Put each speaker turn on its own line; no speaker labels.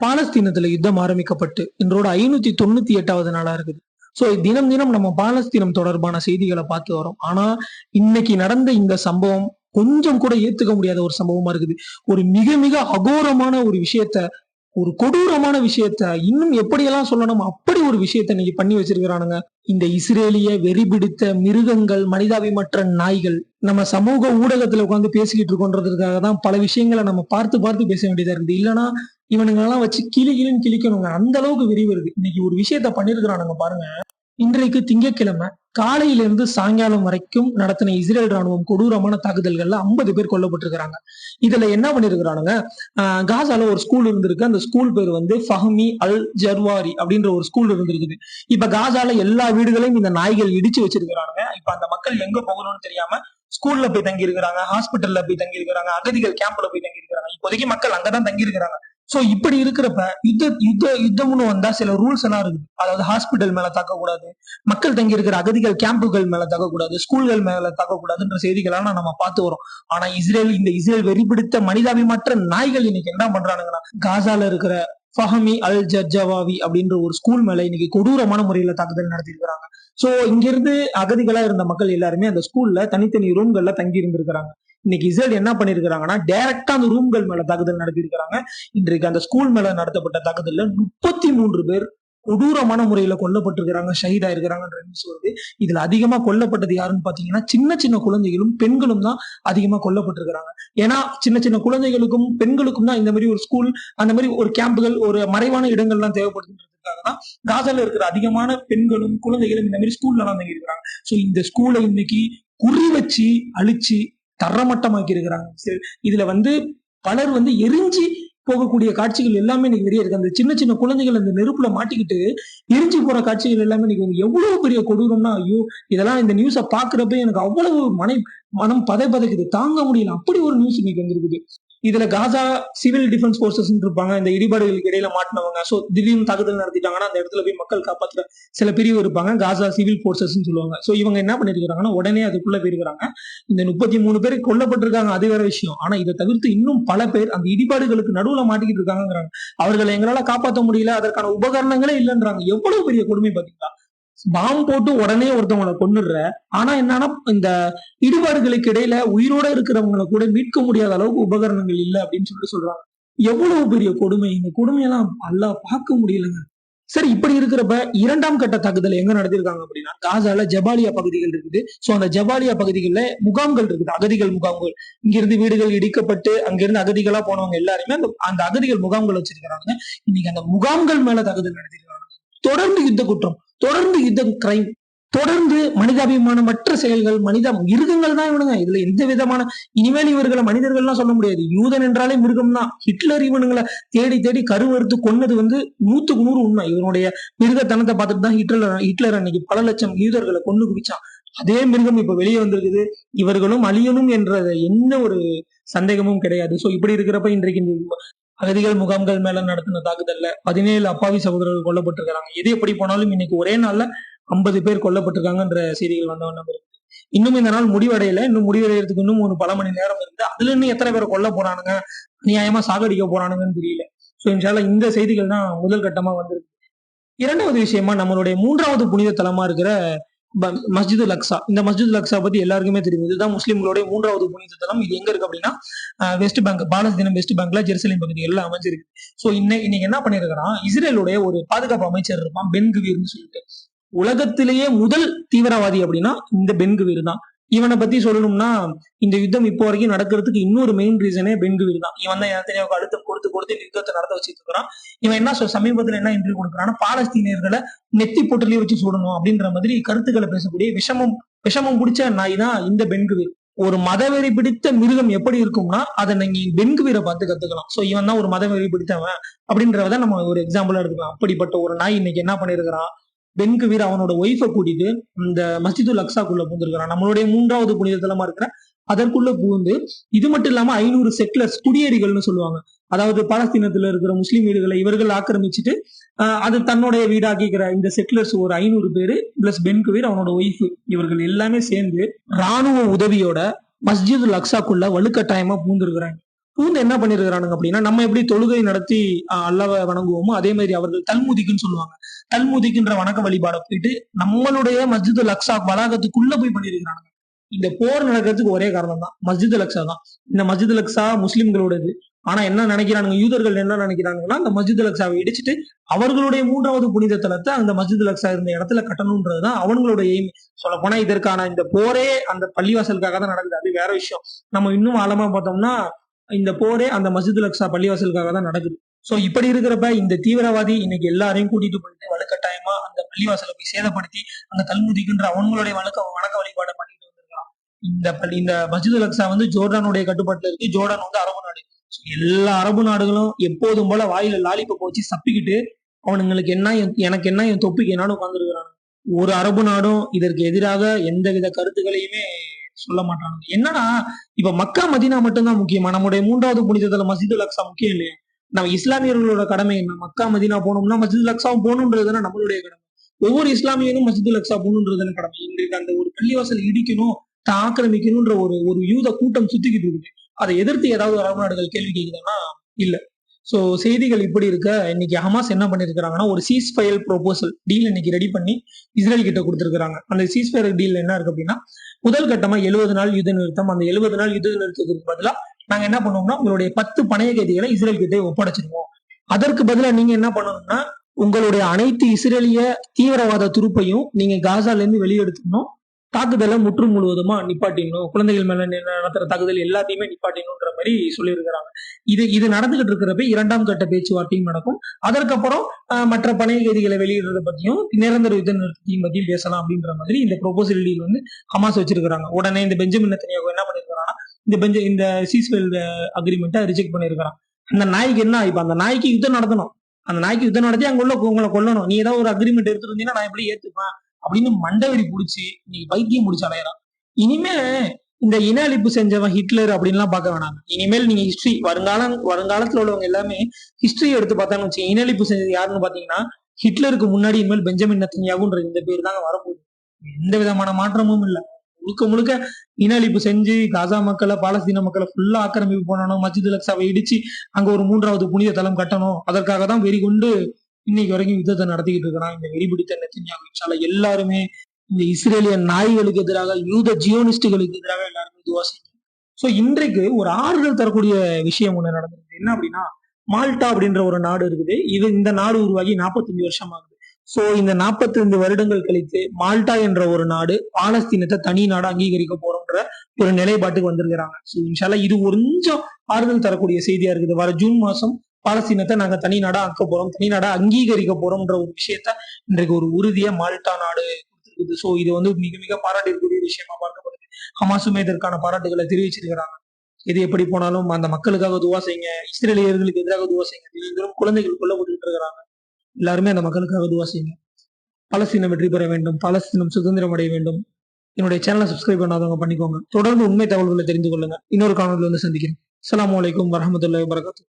பாலஸ்தீனத்துல யுத்தம் ஆரம்பிக்கப்பட்டு இன்றோட ஐநூத்தி தொண்ணூத்தி எட்டாவது நாளா இருக்குது. சோ தினம் தினம் நம்ம பாலஸ்தீனம் தொடர்பான செய்திகளை பார்த்து வரோம். ஆனா இன்னைக்கு நடந்த இந்த சம்பவம் கொஞ்சம் கூட ஏத்துக்க முடியாத ஒரு சம்பவமா இருக்குது. ஒரு மிக மிக அகோரமான ஒரு விஷயத்த ஒரு கொடூரமான விஷயத்த இன்னும் எப்படியெல்லாம் சொல்லணும் அப்படி ஒரு விஷயத்த இன்னைக்கு பண்ணி வச்சிருக்கிறானுங்க. இந்த இஸ்ரேலிய வெறி பிடித்த மிருகங்கள் மனிதாபிமற்ற நாய்கள் நம்ம சமூக ஊடகத்துல உட்காந்து பேசிக்கிட்டு இருக்கோன்றதுக்காக தான் பல விஷயங்களை நம்ம பார்த்து பார்த்து பேச வேண்டியதா இருந்து இல்லைன்னா இவனுங்கெல்லாம் வச்சு கிளி கிளின்னு கிளிக்கணுங்க. அந்த அளவுக்கு விரி வருது இன்னைக்கு ஒரு விஷயத்த பண்ணிருக்கிறானுங்க பாருங்க. இன்றைக்கு திங்கட்கிழமை காலையில இருந்து சாயங்காலம் வரைக்கும் நடத்தின இஸ்ரேல் ராணுவம் கொடூரமான தாக்குதல்கள்ல ஐம்பது பேர் கொல்லப்பட்டிருக்கிறாங்க. இதுல என்ன பண்ணிருக்கிறானுங்க? ஆஹ் காசால ஒரு ஸ்கூல் இருந்திருக்கு. அந்த ஸ்கூல் பேர் வந்து ஃபஹ்மி அல் ஜர்வாரி அப்படின்ற ஒரு ஸ்கூல் இருந்திருக்குது. இப்ப காசால எல்லா வீடுகளையும் இந்த நாய்கள் இடிச்சு வச்சிருக்கிறானுங்க. இப்ப அந்த மக்கள் எங்க போகணும்னு தெரியாம ஸ்கூல்ல போய் தங்கி இருக்கிறாங்க ஹாஸ்பிட்டல்ல போய் தங்கி இருக்கிறாங்க அகதிகள் கேம்ப்ல போய் தங்கி இருக்கிறாங்க இப்போதைக்கு மக்கள் அங்கதான் தங்கி இருக்கிறாங்க சோ இப்படி இருக்கிறப்ப யுத்த யுத்த யுத்தம்னு வந்தா சில ரூல்ஸ் எல்லாம் இருக்குது அதாவது ஹாஸ்பிட்டல் மேல தாக்கக்கூடாது. மக்கள் தங்கி இருக்கிற அகதிகள் கேம்புகள் மேல தாக்கக்கூடாது. ஸ்கூல்கள் மேல தாக்கக்கூடாதுன்ற செய்திகளெல்லாம் நம்ம பார்த்து வரோம். ஆனா இஸ்ரேல் இந்த இஸ்ரேல் வெறிபிடித்த மனிதாபிமற்ற நாய்கள் இன்னைக்கு என்ன பண்றானுங்கன்னா காசால இருக்கிற ஃபஹமி அல் ஜர்ஜவாவி அப்படின்ற ஒரு ஸ்கூல் மேல இன்னைக்கு கொடூரமான முறையில தாக்குதல் நடத்திருக்கிறாங்க சோ இங்கிருந்து அகதிகளா இருந்த மக்கள் எல்லாருமே அந்த ஸ்கூல்ல தனித்தனி ரூம்கள்ல தங்கி இருந்திருக்கிறாங்க இன்னைக்கு இஸ்ரேல் என்ன பண்ணியிருக்கிறாங்கன்னா டைரக்டா அந்த ரூம்கள் மேல தாக்குதல் நடத்தியிருக்கிறாங்க. இன்றைக்கு அந்த ஸ்கூல் மேல நடத்தப்பட்ட தாக்குதல்ல முப்பத்தி மூன்று பேர் கொடூரமான முறையில கொல்லப்பட்டிருக்கிறாங்க ஷஹீதா இருக்கிறாங்கன்ற நியூஸ் வருது. இதுல அதிகமா கொல்லப்பட்டது யாருன்னு பாத்தீங்கன்னா சின்ன சின்ன குழந்தைகளும் பெண்களும் தான் அதிகமா கொல்லப்பட்டிருக்கிறாங்க. ஏன்னா சின்ன சின்ன குழந்தைகளுக்கும் பெண்களுக்கும் தான் இந்த மாதிரி ஒரு ஸ்கூல் அந்த மாதிரி ஒரு கேம்புகள் ஒரு மறைவான இடங்கள்லாம் தேவைப்படுதுன்றதுக்காக தான் காசால இருக்கிற அதிகமான பெண்களும் குழந்தைகளும் இந்த மாதிரி ஸ்கூல்ல தான் இருக்கிறாங்க சோ இந்த ஸ்கூலை இன்னைக்கு குறி வச்சு அழிச்சு தரமட்டமாக்கி இருக்கிறாங்க சரி, இதுல வந்து பலர் வந்து எரிஞ்சு போகக்கூடிய காட்சிகள் எல்லாமே இன்னைக்கு வெளியே இருக்கு. அந்த சின்ன சின்ன குழந்தைகள் அந்த நெருப்புல மாட்டிக்கிட்டு எரிஞ்சு போற காட்சிகள் எல்லாமே இன்னைக்கு எவ்வளவு பெரிய கொடூரம்னா ஐயோ இதெல்லாம் இந்த நியூஸை பாக்குறப்ப எனக்கு அவ்வளவு மனை மனம் பதை பதைக்குது தாங்க முடியல. அப்படி ஒரு நியூஸ் இன்னைக்கு வந்திருக்குது. இதுல காசா சிவில் டிஃபென்ஸ் போர்சஸ் இருப்பாங்க. இந்த இடிபாடுகளுக்கு இடையில மாட்டினவங்க. சோ திடீர்னு தாக்குதல் நடத்திட்டாங்கன்னா அந்த இடத்துல போய் மக்கள் காப்பாத்துற சில பிரிவு இருப்பாங்க. காசா சிவில் போர்சஸ் சொல்லுவாங்க. சோ இவங்க என்ன பண்ணிருக்காங்கன்னா உடனே அதுக்குள்ள போயிருக்கிறாங்க. இந்த முப்பத்தி மூணு பேர் கொல்லப்பட்டிருக்காங்க. அது வேற விஷயம். ஆனா இதை தவிர்த்து இன்னும் பல பேர் அந்த இடிபாடுகளுக்கு நடுவுல மாட்டிக்கிட்டு இருக்காங்கிறாங்க அவர்களை எங்களால காப்பாற்ற முடியல. அதற்கான உபகரணங்களே இல்லைன்றாங்க. எவ்வளவு பெரிய கொடுமை பாத்தீங்களா? பாம் போட்டு உடனே ஒருத்தவங்களை கொண்டுடுற ஆனா என்னன்னா இந்த இடிபாடுகளுக்கு இடையில உயிரோட இருக்கிறவங்களை கூட மீட்க முடியாத அளவுக்கு உபகரணங்கள் இல்லை அப்படின்னு சொல்லிட்டு சொல்றாங்க. எவ்வளவு பெரிய கொடுமை. இந்த கொடுமையெல்லாம் அல்லா பார்க்க முடியலங்க. சரி இப்படி இருக்கிறப்ப இரண்டாம் கட்ட தாக்குதல் எங்க நடத்திருக்காங்க அப்படின்னா காசால ஜபாலியா பகுதிகள் இருக்குது. சோ அந்த ஜபாலியா பகுதிகளில் முகாம்கள் இருக்குது. அகதிகள் முகாம்கள். இங்கிருந்து வீடுகள் இடிக்கப்பட்டு அங்கிருந்து அகதிகளா போனவங்க எல்லாருமே அந்த அந்த அகதிகள் முகாம்கள் வச்சிருக்கிறாங்க. இன்னைக்கு அந்த முகாம்கள் மேல தாக்குதல் நடத்திருக்காங்க. தொடர்ந்து யுத்த குற்றம். தொடர்ந்து யுத்தம் கிரைம் தொடர்ந்து மனிதாபிமானமற்ற செயல்கள் மனித மிருகங்கள் தான் இவனுங்க. இதுல எந்த விதமான இனிமேல் இவர்களை மனிதர்கள்லாம் சொல்ல முடியாது. யூதன் என்றாலே மிருகம் தான் ஹிட்லர் இவனுங்களை தேடி தேடி கருவறுத்து கொன்னது வந்து நூத்துக்கு நூறு உண்மை. இவனுடைய மிருகத்தனத்தை பார்த்துட்டு தான் ஹிட்லர் ஹிட்லர் அன்னைக்கு பல லட்சம் யூதர்களை கொண்டு குவிச்சான். அதே மிருகம் இப்ப வெளியே வந்திருக்குது. இவர்களும் அழியணும் என்ற என்ன ஒரு சந்தேகமும் கிடையாது. சோ இப்படி இருக்கிறப்ப இன்றைக்கு அகதிகள் முகாம்கள் மேல நடத்தின தாக்குதல்ல பதினேழு அப்பாவி சகோதரர்கள் கொல்லப்பட்டிருக்கிறாங்க. எது எப்படி போனாலும் இன்னைக்கு ஒரே நாள்ல ஐம்பது பேர் கொல்லப்பட்டிருக்காங்கன்ற செய்திகள் வந்தவண்ணம் இருக்கு. இன்னும் இந்த நாள் முடிவடையல. இன்னும் முடிவடைகிறதுக்கு இன்னும் ஒரு பல மணி நேரம் இருந்து அதுல இன்னும் எத்தனை பேரை கொல்ல போறானுங்க? நியாயமா சாகடிக்க போறானுங்கன்னு தெரியல. சோ இன்ஷால இந்த செய்திகள் தான் முதல் கட்டமா வந்திருக்கு. இரண்டாவது விஷயமா நம்மளுடைய மூன்றாவது புனித தலமா இருக்கிற மஸ்ஜிது லக்ஸா இந்த மஸ்ஜித் லக்ஸா பத்தி எல்லாருக்குமே தெரியும். இதுதான் முஸ்லீம்களுடைய மூன்றாவது புனித தலம் இது எங்க இருக்கு அப்படின்னா வெஸ்ட் பேங்க் பாலஸ்தீனம் வெஸ்ட் பேங்க்ல ஜெருசலேம் பகுதிகளில் அமைஞ்சிருக்கு. சோ இன்னைக்கு இன்னைக்கு என்ன பண்ணிருக்கிறான்? இஸ்ரேலுடைய ஒரு பாதுகாப்பு அமைச்சர் இருப்பான் பென்குவீர்னு சொல்லிட்டு. உலகத்திலேயே முதல் தீவிரவாதி அப்படின்னா இந்த பென்குவீர் தான் இவனை பத்தி சொல்லணும்னா இந்த யுத்தம் இப்போ வரைக்கும் நடக்கிறதுக்கு இன்னொரு மெயின் ரீசனே பென்குவீர் தான். இவன் தான் எத்தனையோ அழுத்தம் கொடுத்து கொடுத்து இந்த யுத்தத்தை நடத்த வச்சுட்டு இருக்கிறான். இவன் என்ன சமீபத்துல என்ன இன்டர்வியூ கொடுக்குறான்னா பாலஸ்தீனியர்களை நெத்தி போட்டுலயே வச்சு சுடணும் அப்படின்ற மாதிரி கருத்துக்களை பேசக்கூடிய விஷமம் விஷமம் பிடிச்ச நாய் தான் இந்த பென்குவீர் ஒரு மதவெறி பிடித்த மிருகம் எப்படி இருக்கும்னா அதை நீங்க பென்குவீரை பார்த்து கத்துக்கலாம். சோ இவன் தான் ஒரு மதவெறி பிடித்தவன் அப்படின்றத நம்ம ஒரு எக்ஸாம்பிளா எடுத்துக்கலாம். அப்படிப்பட்ட ஒரு நாய் இன்னைக்கு என்ன பண்ணிருக்கிறான்? பென்குவீர் அவனோட ஒய்ஃபை கூட்டிட்டு இந்த மஸ்ஜிதுல் அக்ஸாக்குள்ள பூந்திருக்கிறான். நம்மளுடைய மூன்றாவது புனித தலமா இருக்கிற அதற்குள்ள பூந்து இது மட்டும் இல்லாம ஐநூறு செட்லர்ஸ் குடியேறிகள்னு சொல்லுவாங்க. அதாவது பாலஸ்தீனத்துல இருக்கிற முஸ்லீம் வீடுகளை இவர்கள் ஆக்கிரமிச்சுட்டு அது தன்னுடைய வீடாக்கிக்கிற இந்த செட்லர்ஸ் ஒரு ஐநூறு பேரு பிளஸ் பென்குவீர் அவனோட ஒய்ஃப் இவர்கள் எல்லாமே சேர்ந்து ராணுவ உதவியோட மஸ்ஜிதுல் அக்ஸாக்குள்ள வலுக்கட்டாயமா பூந்திருக்கிறாங்க. பூந்து என்ன பண்ணிருக்கிறானுங்க அப்படின்னா நம்ம எப்படி தொழுகை நடத்தி அல்லாவை வணங்குவோமோ அதே மாதிரி அவர்கள் தல்முதிக்குன்னு சொல்லுவாங்க. தல்முதிக்குன்ற வணக்க வழிபாட போயிட்டு நம்மளுடைய மஸ்ஜித் லக்ஸா வளாகத்துக்குள்ள போய் பண்ணிருக்கிறானுங்க. இந்த போர் நடக்கிறதுக்கு ஒரே காரணம் தான் மஸ்ஜித் லக்ஸா தான். இந்த மஸ்ஜித் லக்ஸா முஸ்லிம்களோடது ஆனா என்ன நினைக்கிறானுங்க? யூதர்கள் என்ன நினைக்கிறாங்கன்னா அந்த மஸ்ஜித் லக்ஸாவை இடிச்சிட்டு அவர்களுடைய மூன்றாவது புனித தலத்தை அந்த மஸ்ஜிது லக்ஸா இருந்த இடத்துல கட்டணும்ன்றதுதான் அவங்களுடைய எய்ம். சொல்ல போனா இதற்கான இந்த போரே அந்த பள்ளிவாசலுக்காக தான் நடக்குது. அது வேற விஷயம். நம்ம இன்னும் ஆழமா பார்த்தோம்னா இந்த போரே அந்த மசித் லக்ஸா பள்ளிவாசலுக்காக தான் நடக்குது. ஸோ இப்படி இருக்கிறப்ப இந்த தீவிரவாதி இன்னைக்கு எல்லாரையும் கூட்டிட்டு போயிட்டு வலுக்கட்டாயமா அந்த பள்ளிவாசலை போய் சேதப்படுத்தி அந்த கல்முதிக்குன்ற அவங்களுடைய வழக்க வணக்க வழிபாடை பண்ணிட்டு வந்திருக்கலாம் இந்த பள்ளி இந்த மசித் லக்ஸா வந்து ஜோர்டானுடைய கட்டுப்பாட்டுல இருக்கு. ஜோர்டான் வந்து அரபு நாடு. எல்லா அரபு நாடுகளும் எப்போதும் போல வாயில லாலிபப் வச்சு சப்பிக்கிட்டு அவனுங்களுக்கு என்ன எனக்கு என்ன என் தொப்பிக்கு என்னன்னு உட்காந்துருக்கிறான் ஒரு அரபு நாடும் இதற்கு எதிராக எந்தவித கருத்துக்களையுமே சொல்ல மாட்டாங்க. என்னன்னா இப்ப மக்கா மதினா மட்டும்தான் முக்கியமா? நம்முடைய மூன்றாவது புனிதத்துல மசிது லக்ஸா முக்கியம் இல்லையா? நம்ம இஸ்லாமியர்களோட கடமை என்ன? மக்கா மதினா போனோம்னா மஸ்ஜிது லக்ஸாவும் போகணுன்றது நம்மளுடைய கடமை. ஒவ்வொரு இஸ்லாமியனும் மஸ்ஜிது லக்ஸா போகணுன்றது கடமை. இன்றைக்கு அந்த ஒரு பள்ளிவாசல் இடிக்கணும் தான் ஆக்கிரமிக்கணும்ன்ற ஒரு ஒரு யூத கூட்டம் சுத்திக்கிட்டு இருக்குது. அதை எதிர்த்து ஏதாவது அரபு நாடுகள் கேள்வி கேட்குதான்னா இல்ல. சோ செய்திகள் இப்படி இருக்க இன்னைக்கு ஹமாஸ் என்ன பண்ணிருக்காங்கன்னா ஒரு சீஸ் ஃபயர் ப்ரொபோசல் டீல் இன்னைக்கு ரெடி பண்ணி இஸ்ரேல் கிட்ட கொடுத்துருக்காங்க அந்த சீஸ் ஃபயர் டீல் என்ன இருக்கு அப்படின்னா முதல் கட்டமா எழுபது நாள் யுத்த நிறுத்தம். அந்த எழுபது நாள் யுத்த நிறுத்தத்துக்கு பதிலா நாங்க என்ன பண்ணுவோம்னா உங்களுடைய பத்து பணைய கைதிகளை இஸ்ரேல் கிட்டே ஒப்படைச்சிருவோம். அதற்கு பதிலா நீங்க என்ன பண்ணணும்னா உங்களுடைய அனைத்து இஸ்ரேலிய தீவிரவாத துருப்பையும் நீங்க காசால இருந்து வெளியெடுத்துக்கணும். தாக்குதலை முற்று முழுவதுமா நிப்பாட்டிடணும். குழந்தைகள் மேல நடத்துற தாக்குதல் எல்லாத்தையுமே நிப்பாட்டிடணுன்ற மாதிரி சொல்லியிருக்கிறாங்க. இது இது நடந்துகிட்டு இருக்கிறப்ப இரண்டாம் கட்ட பேச்சுவார்த்தையும் நடக்கும். அதற்கப்புறம் ஆஹ், மற்ற பணைய கைதிகளை வெளியிடுறத பத்தியும் நிரந்தர யுத்த நிறுத்தத்தையும் பத்தியும் பேசலாம் அப்படின்ற மாதிரி இந்த ப்ரொபோசல் டீல் வந்து ஹமாஸ் வச்சிருக்கிறாங்க. உடனே இந்த பெஞ்சமின் நெத்தனியாகு என்ன பண்ணிருக்கிறாங்கன்னா இந்த பெஞ்ச இந்த சீஸ்வெல் அக்ரிமெண்ட்டை ரிஜெக்ட் பண்ணிருக்கான் அந்த நாய்க்கு என்ன இப்ப அந்த நாய்க்கு யுத்தம் நடத்தணும். அந்த நாய்க்கு யுத்தம் நடத்தி அங்க உள்ள உங்களை கொல்லணும். நீ ஏதாவது ஒரு அக்ரிமெண்ட் எடுத்துருந்தீங்கன்னா நான் எப்படி ஏத்துப்பேன். அப்படின்னு மண்டவெடி புடிச்சு நீ பைத்தியம் முடிச்சு அலையறான் இனிமே இந்த இன அழிப்பு செஞ்சவன் ஹிட்லர் அப்படின்லாம் பார்க்க வேணாம். இனிமேல் நீங்க ஹிஸ்டரி வருங்காலம் வருங்காலத்துல உள்ளவங்க எல்லாமே ஹிஸ்டரி எடுத்து பார்த்தான்னு வச்சு இன அழிப்பு செஞ்சது யாருன்னு பாத்தீங்கன்னா ஹிட்லருக்கு முன்னாடி இனிமேல் பெஞ்சமின் நத்தன்யாகுன்ற இந்த பேர் தாங்க வரப்போகுது. எந்த விதமான மாற்றமும் இல்லை. முழுக்க முழுக்க இன அழிப்பு செஞ்சு காசா மக்களை பாலஸ்தீன மக்களை ஃபுல்லா ஆக்கிரமிப்பு பண்ணணும் மஸ்ஜித் லக்ஸாவை இடிச்சு அங்க ஒரு மூன்றாவது புனித தலம் கட்டணும். அதற்காக தான் வெறி கொண்டு இன்னைக்கு வரைக்கும் யுத்தத்தை நடத்திக்கிட்டு இருக்கிறான். இந்த வெறிபிடித்த நெத்தன்யாகு இன்ஷால்லா எல்லாருமே இந்த இஸ்ரேலிய நாய்களுக்கு எதிராக யூத ஜியோனிஸ்டுகளுக்கு எதிராக எல்லாருமே துவா செய்யுங்க சோ இன்றைக்கு ஒரு ஆறுதல் தரக்கூடிய விஷயம் ஒண்ணு நடந்திருக்கு. என்ன அப்படின்னா மால்டா அப்படின்ற ஒரு நாடு இருக்குது. இது இந்த நாடு உருவாகி 45 வருஷம் ஆகுது சோ இந்த 45 வருடங்கள் கழித்து மால்டா என்ற ஒரு நாடு பாலஸ்தீனத்தை தனி நாடு அங்கீகரிக்க போறோம்ன்ற ஒரு நிலைப்பாட்டுக்கு வந்திருக்கிறாங்க. சோ இன்ஷால்லா இது கொஞ்சம் ஆறுதல் தரக்கூடிய செய்தியா இருக்குது. வர ஜூன் மாசம் பாலஸ்தீனத்தை நாங்க தனி நாடா ஆக்க போறோம் தனி நாடா அங்கீகரிக்க போறோம்ன்ற ஒரு விஷயத்த இன்றைக்கு ஒரு உறுதியா மால்டா நாடு கொடுத்திருக்குது. சோ இது வந்து மிக மிக பாராட்டிற்குரிய விஷயமா பார்க்கப்படுது. ஹமாசுமே இதற்கான பாராட்டுகளை தெரிவிச்சிருக்கிறாங்க. எது எப்படி போனாலும் அந்த மக்களுக்காக துவா செய்யுங்க இஸ்ரேலியர்களுக்கு எதிராக துவா செய்யுங்க. தினந்தோறும் குழந்தைகள் கொல்லப்பட்டு இருக்கிறாங்க. எல்லாருமே அந்த மக்களுக்காக துவா செய்யுங்க. பலஸ்தீனம் வெற்றி பெற வேண்டும் பலஸ்தீனம் சுதந்திரம் அடைய வேண்டும். என்னுடைய சேனலை சப்ஸ்கிரைப் பண்ணாதவங்க பண்ணிக்கோங்க. தொடர்ந்து உண்மை தகவல்களை தெரிந்து கொள்ளுங்க. இன்னொரு காணொலியில் வந்து சந்திக்கிறேன். அஸ்ஸலாமு வலைக்கம் வரமத்துல வபரகாத்துஹு.